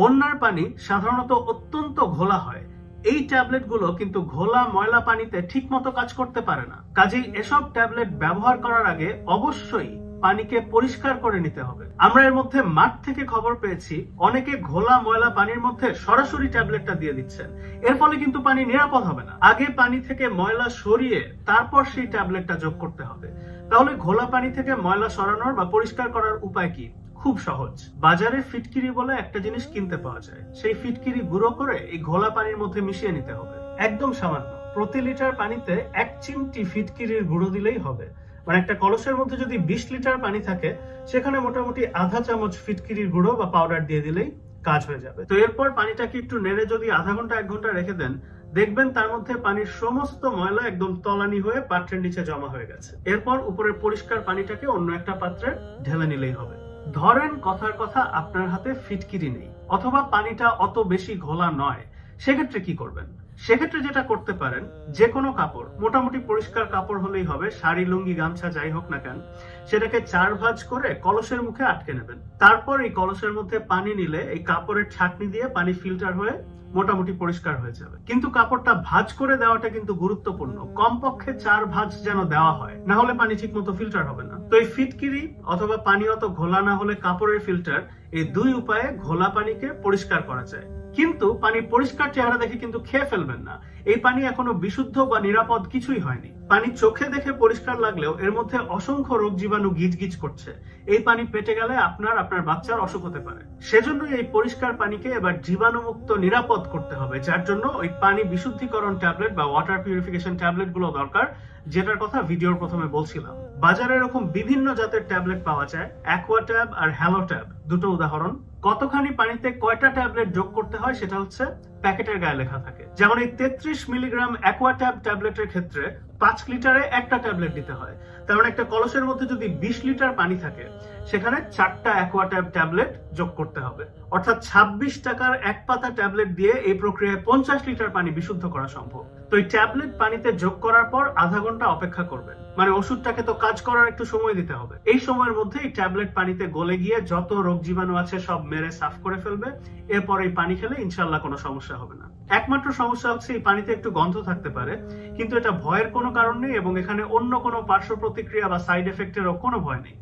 বন্যার পানি সাধারণত অত্যন্ত ঘোলা হয়। এই ট্যাবলেটগুলো কিন্তু ঘোলা ময়লা পানিতে ঠিকমতো কাজ করতে পারে না। কাজেই এসব ট্যাবলেট ব্যবহার করার আগে অবশ্যই পানিকে পরিষ্কার করে নিতে হবে। আমরা এর মধ্যে মাঠ থেকে খবর পেয়েছি, অনেকে ঘোলা ময়লা পানির মধ্যে সরাসরি ট্যাবলেটটা দিয়ে দিচ্ছেন। এর ফলে কিন্তু পানি নিরাপদ হবে না। আগে পানি থেকে ময়লা সরিয়ে তারপর সেই ট্যাবলেটটা যোগ করতে হবে। তাহলে ঘোলা পানি থেকে ময়লা সরানোর বা পরিষ্কার করার উপায় কি? খুব সহজ। বাজারে ফিটকিরি বলে একটা জিনিস কিনতে পাওয়া যায়। সেই ফিটকিরি গুঁড়ো করে এই ঘোলা পানির মধ্যে মিশিয়ে নিতে হবে। একদম সামান্য। প্রতি লিটার পানিতে এক চিমটি ফিটকিরির গুঁড়ো দিলেই হবে। মানে একটা কলসের মধ্যে যদি বিশ লিটার পানি থাকে, সেখানে মোটামুটি আধা চামচ ফিটকিরির গুঁড়ো বা পাউডার দিয়ে দিলেই কাজ হয়ে যাবে। তো এরপর পানিটাকে একটু নেড়ে যদি আধা ঘণ্টা, এক ঘণ্টা রেখে দেন, দেখবেন তার মধ্যে পানির সমস্ত ময়লা একদম তলানি হয়ে পাত্রের নিচে জমা হয়ে গেছে। এরপর উপরের পরিষ্কার পানিটাকে অন্য একটা পাত্রে ঢেলে নিলেই হবে। ধরেন কথার কথা আপনার হাতে ফিটকিরি নেই, অথবা পানিটা অত বেশি ঘোলা নয়, সেক্ষেত্রে কি করবেন? সেক্ষেত্রে যেটা করতে পারেন যে কোনো কাপড়, মোটামুটি পরিষ্কার কাপড় হলেই হবে, শাড়ি, লুঙ্গি, গামছা, যাই হোক না কেন, সেটাকে চার ভাঁজ করে কলসের মুখে আটকে নেবেন। তারপর এই কলসের মধ্যে পানি নিলে এই কাপড়ের ছাকনি দিয়ে পানি ফিল্টার হয়ে মোটামুটি পরিষ্কার হয়ে যাবে। কিন্তু কাপড়টা ভাজ করে দেওয়াটা কিন্তু গুরুত্বপূর্ণ। কমপক্ষে চার ভাজ যেন দেওয়া হয়, না হলে পানি ঠিক মতো ফিল্টার হবে না। তো এই ফিটকিরি অথবা পানি অত ঘোলা না হলে কাপড়ের ফিল্টার এই দুই উপায়ে ঘোলা পানিকে পরিষ্কার করা যায়। কিন্তু পানি পরিষ্কার চেহারা দেখে কিন্তু খেয়ে ফেলবেন না। এই পানি এখনও বিশুদ্ধ বা নিরাপদ কিছুই হয়নি। পানি চোখে দেখে পরিষ্কার লাগলেও এর মধ্যে অসংখ্য রোগ জীবাণু গিজগিজ করছে। এই পানি পেটে গেলে আপনার আপনার বাচ্চার অসুখ হতে পারে। সেজন্য এই পরিষ্কার পানিকে এবার জীবাণুমুক্ত, নিরাপদ করতে হবে, যার জন্য ওই পানি বিশুদ্ধিকরণ ট্যাবলেট বা ওয়াটার পিউরিফিকেশন ট্যাবলেটগুলো দরকার, যেটার কথা ভিডিওর প্রথমে বলছিলাম। বাজারে এরকম বিভিন্ন জাতের ট্যাবলেট পাওয়া যায় অ্যাকোয়া ট্যাব আর হ্যালো ট্যাব দুটো উদাহরণ। কতখানি পানিতে কয়টা ট্যাবলেট যোগ করতে হয় সেটা হচ্ছে প্যাকেটের গায়ে লেখা থাকে। যেমন এই তেত্রিশ মিলিগ্রাম অ্যাকোয়া ট্যাব ট্যাবলেটের ক্ষেত্রে পাঁচ লিটারে একটা ট্যাবলেট দিতে হয়। তার মানে একটা কলসের মধ্যে যদি বিশ লিটার পানি থাকে, সেখানে চারটা অ্যাকোয়া ট্যাব ট্যাবলেট যোগ করতে হবে। অর্থাৎ ছাব্বিশ টাকার এক পাতা ট্যাবলেট দিয়ে এই প্রক্রিয়ায় পঞ্চাশ লিটার পানি বিশুদ্ধ করা সম্ভব। তো এই ট্যাবলেট পানিতে যোগ করার পর আধা ঘণ্টা অপেক্ষা করবেন। মানে ওষুধটাকে তো কাজ করার একটু সময় দিতে হবে। এই সময়ের মধ্যে এই ট্যাবলেট পানিতে গলে গিয়ে যত রোগ জীবাণু আছে সব মেরে সাফ করে ফেলবে। এরপর এই পানি খেলে ইনশাল্লাহ কোনো সমস্যা হবে না। একমাত্র সমস্যা হচ্ছে এই পানিতে একটু গন্ধ থাকতে পারে, কিন্তু এটা ভয়ের কোনো কারণ নেই এবং এখানে অন্য কোনো পার্শ্ব প্রতিক্রিয়া বা সাইড এফেক্টেরও কোনো ভয় নেই।